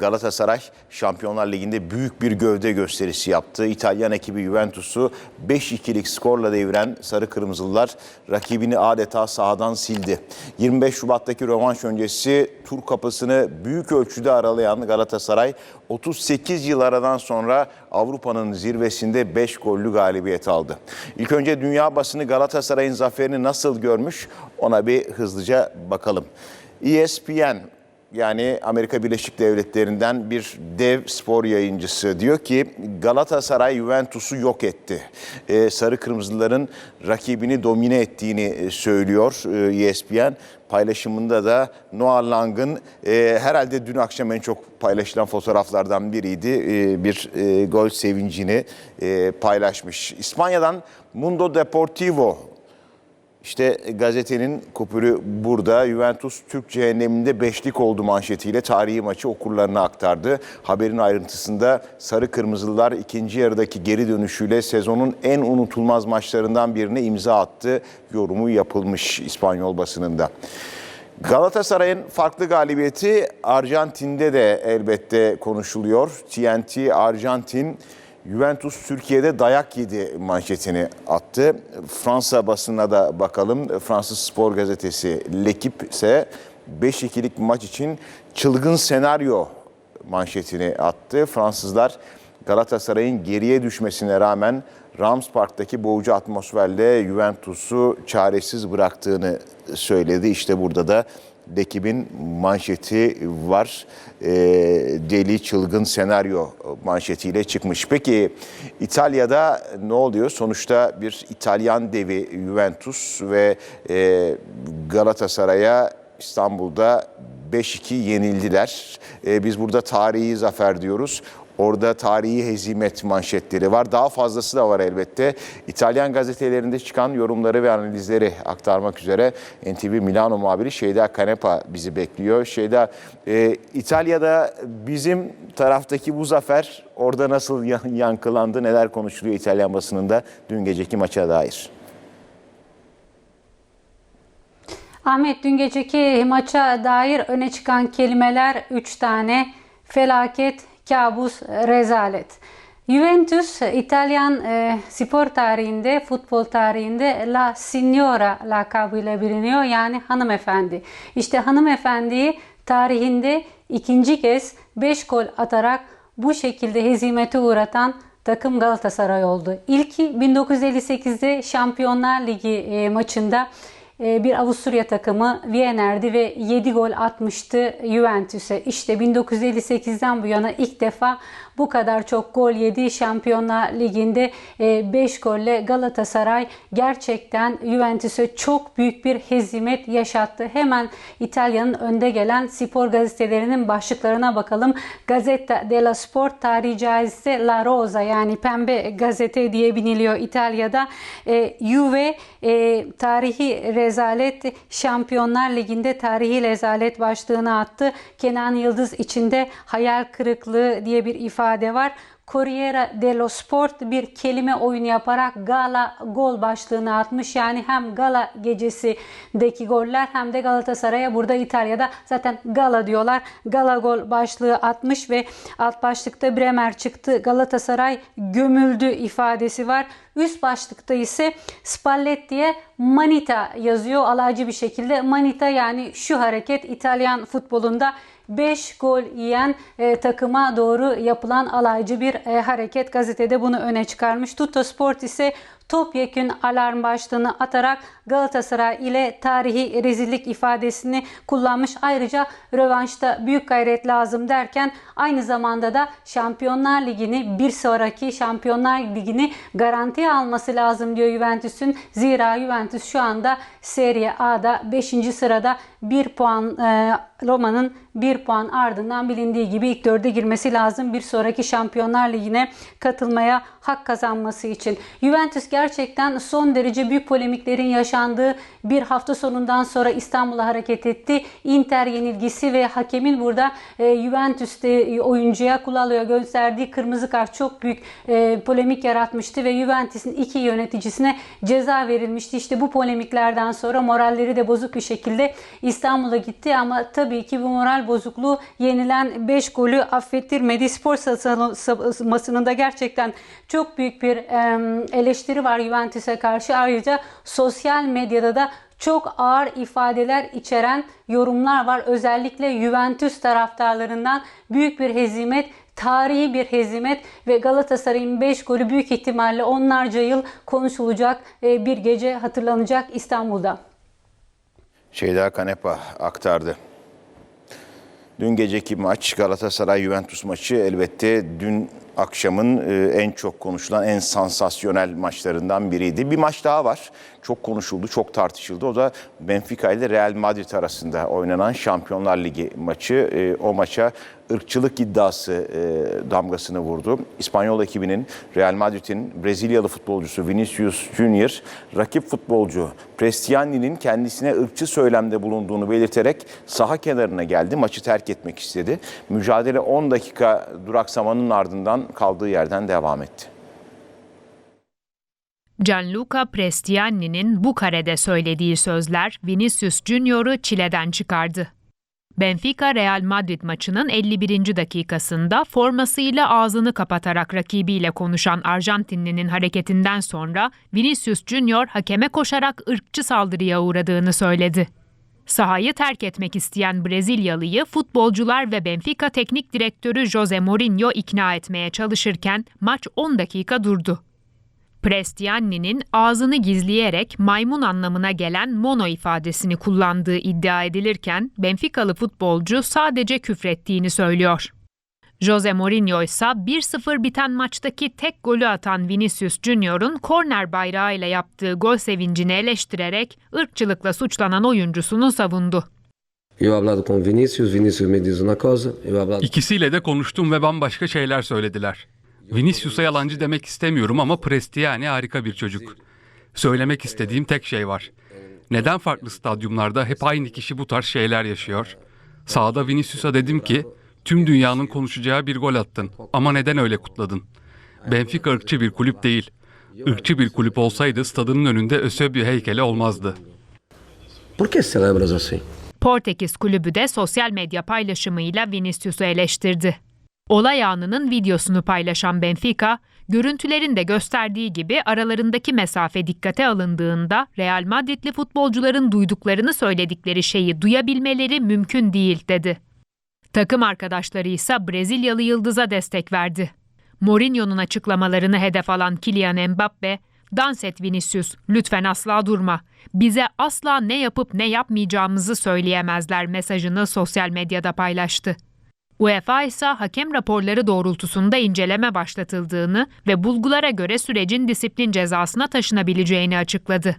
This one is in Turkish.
Galatasaray Şampiyonlar Ligi'nde büyük bir gövde gösterisi yaptı. İtalyan ekibi Juventus'u 5-2'lik skorla deviren Sarı Kırmızılılar rakibini adeta sahadan sildi. 25 Şubat'taki rövanş öncesi tur kapısını büyük ölçüde aralayan Galatasaray 38 yıl aradan sonra Avrupa'nın zirvesinde 5 gollü galibiyet aldı. İlk önce dünya basını Galatasaray'ın zaferini nasıl görmüş ona bir hızlıca bakalım. ESPN yani Amerika Birleşik Devletleri'nden bir dev spor yayıncısı diyor ki Galatasaray Juventus'u yok etti. Ee, Sarı Kırmızıların rakibini domine ettiğini e, söylüyor e, ESPN. Paylaşımında da Noah Lang'ın e, herhalde dün akşam en çok paylaşılan fotoğraflardan biriydi. E, bir e, gol sevincini e, paylaşmış. İspanya'dan Mundo Deportivo işte gazetenin kupürü burada. Juventus Türk cehenneminde beşlik oldu manşetiyle tarihi maçı okurlarına aktardı. Haberin ayrıntısında Sarı Kırmızılılar ikinci yarıdaki geri dönüşüyle sezonun en unutulmaz maçlarından birine imza attı. Yorumu yapılmış İspanyol basınında. Galatasaray'ın farklı galibiyeti Arjantin'de de elbette konuşuluyor. TNT Arjantin Juventus Türkiye'de dayak yedi manşetini attı. Fransa basınına da bakalım. Fransız Spor Gazetesi L'Equipe ise 5-2'lik maç için çılgın senaryo manşetini attı. Fransızlar Galatasaray'ın geriye düşmesine rağmen Rams Park'taki boğucu atmosferle Juventus'u çaresiz bıraktığını söyledi. İşte burada da Lekib'in manşeti var. E, deli çılgın senaryo manşetiyle çıkmış. Peki İtalya'da ne oluyor? Sonuçta bir İtalyan devi Juventus ve e, Galatasaray'a İstanbul'da 5-2 yenildiler. E, biz burada tarihi zafer diyoruz. Orada tarihi hezimet manşetleri var. Daha fazlası da var elbette. İtalyan gazetelerinde çıkan yorumları ve analizleri aktarmak üzere NTV Milano muhabiri Şeyda Kanepa bizi bekliyor. Şeyda, e, İtalya'da bizim taraftaki bu zafer orada nasıl yan- yankılandı, neler konuşuluyor İtalyan basınında dün geceki maça dair? Ahmet dün geceki maça dair öne çıkan kelimeler 3 tane. Felaket, kabus, rezalet. Juventus İtalyan e, spor tarihinde, futbol tarihinde La Signora lakabıyla biliniyor. Yani hanımefendi. İşte hanımefendiyi tarihinde ikinci kez 5 gol atarak bu şekilde hezimete uğratan takım Galatasaray oldu. İlki 1958'de Şampiyonlar Ligi e, maçında bir Avusturya takımı Wiener'di ve 7 gol atmıştı Juventus'e. İşte 1958'den bu yana ilk defa bu kadar çok gol yedi Şampiyonlar Ligi'nde 5 golle Galatasaray gerçekten Juventus'e çok büyük bir hezimet yaşattı. Hemen İtalya'nın önde gelen spor gazetelerinin başlıklarına bakalım. Gazzetta dello Sport tarihi caizse La Rosa yani pembe gazete diye biniliyor İtalya'da. E, Juve e, tarihi rezalet Şampiyonlar Ligi'nde tarihi rezalet başlığını attı. Kenan Yıldız içinde hayal kırıklığı diye bir ifade var. Corriere dello Sport bir kelime oyunu yaparak gala gol başlığını atmış. Yani hem gala gecesindeki goller hem de Galatasaray'a burada İtalya'da zaten gala diyorlar. Gala gol başlığı atmış ve alt başlıkta Bremer çıktı. Galatasaray gömüldü ifadesi var. Üst başlıkta ise Spalletti'ye Manita yazıyor alaycı bir şekilde. Manita yani şu hareket İtalyan futbolunda 5 gol yiyen e, takıma doğru yapılan alaycı bir e, hareket. Gazetede bunu öne çıkarmış. Tutto Sport ise topyekün alarm başlığını atarak Galatasaray ile tarihi rezillik ifadesini kullanmış. Ayrıca rövanşta büyük gayret lazım derken aynı zamanda da Şampiyonlar Ligi'ni bir sonraki Şampiyonlar Ligi'ni garantiye alması lazım diyor Juventus'un. Zira Juventus şu anda Serie A'da 5. sırada 1 puan e, Roma'nın 1 puan ardından bilindiği gibi ilk dörde girmesi lazım. Bir sonraki Şampiyonlar Ligi'ne katılmaya hak kazanması için. Juventus gerçekten son derece büyük polemiklerin yaşandığı bir hafta sonundan sonra İstanbul'a hareket etti. Inter yenilgisi ve hakemin burada e, Juventus'te oyuncuya Kulalo'ya gösterdiği kırmızı kart çok büyük e, polemik yaratmıştı ve Juventus'in iki yöneticisine ceza verilmişti. İşte bu polemiklerden sonra moralleri de bozuk bir şekilde İstanbul'a gitti ama tabii ki bu moral bozukluğu yenilen 5 golü affettirmedi. Spor basınında gerçekten çok büyük bir eleştiri var Juventus'a karşı. Ayrıca sosyal medyada da çok ağır ifadeler içeren yorumlar var. Özellikle Juventus taraftarlarından büyük bir hezimet, tarihi bir hezimet ve Galatasaray'ın 5 golü büyük ihtimalle onlarca yıl konuşulacak e, bir gece hatırlanacak İstanbul'da. Şeyda Kanepa aktardı. Dün geceki maç Galatasaray-Juventus maçı elbette dün akşamın e, en çok konuşulan, en sansasyonel maçlarından biriydi. Bir maç daha var. Çok konuşuldu, çok tartışıldı. O da Benfica ile Real Madrid arasında oynanan Şampiyonlar Ligi maçı. E, O maça ırkçılık iddiası e, damgasını vurdu. İspanyol ekibinin Real Madrid'in Brezilyalı futbolcusu Vinicius Junior rakip futbolcu Prestiani'nin kendisine ırkçı söylemde bulunduğunu belirterek saha kenarına geldi. Maçı terk etmek istedi. Mücadele 10 dakika duraksamanın ardından kaldığı yerden devam etti. Gianluca Prestiani'nin bu karede söylediği sözler Vinicius Junior'u çileden çıkardı. Benfica Real Madrid maçının 51. dakikasında formasıyla ağzını kapatarak rakibiyle konuşan Arjantinlinin hareketinden sonra Vinicius Junior hakeme koşarak ırkçı saldırıya uğradığını söyledi. Sahayı terk etmek isteyen Brezilyalıyı futbolcular ve Benfica teknik direktörü Jose Mourinho ikna etmeye çalışırken maç 10 dakika durdu. Prestiani'nin ağzını gizleyerek maymun anlamına gelen mono ifadesini kullandığı iddia edilirken Benficalı futbolcu sadece küfrettiğini söylüyor. Jose Mourinho ise 1-0 biten maçtaki tek golü atan Vinicius Junior'un korner bayrağıyla yaptığı gol sevincini eleştirerek ırkçılıkla suçlanan oyuncusunu savundu. İkisiyle de konuştum ve bambaşka şeyler söylediler. Vinicius'a yalancı demek istemiyorum ama Prestiani harika bir çocuk. Söylemek istediğim tek şey var. Neden farklı stadyumlarda hep aynı kişi bu tarz şeyler yaşıyor? Sahada Vinicius'a dedim ki, tüm dünyanın konuşacağı bir gol attın ama neden öyle kutladın? Benfica ırkçı bir kulüp değil. Irkçı bir kulüp olsaydı stadının önünde Ösebio heykeli olmazdı. Por que celebras assim? Portekiz kulübü de sosyal medya paylaşımıyla Vinicius'u eleştirdi. Olay anının videosunu paylaşan Benfica, görüntülerin de gösterdiği gibi aralarındaki mesafe dikkate alındığında Real Madridli futbolcuların duyduklarını söyledikleri şeyi duyabilmeleri mümkün değil dedi. Takım arkadaşları ise Brezilyalı yıldıza destek verdi. Mourinho'nun açıklamalarını hedef alan Kylian Mbappe, "Dans et Vinicius, lütfen asla durma. Bize asla ne yapıp ne yapmayacağımızı söyleyemezler." mesajını sosyal medyada paylaştı. UEFA ise hakem raporları doğrultusunda inceleme başlatıldığını ve bulgulara göre sürecin disiplin cezasına taşınabileceğini açıkladı.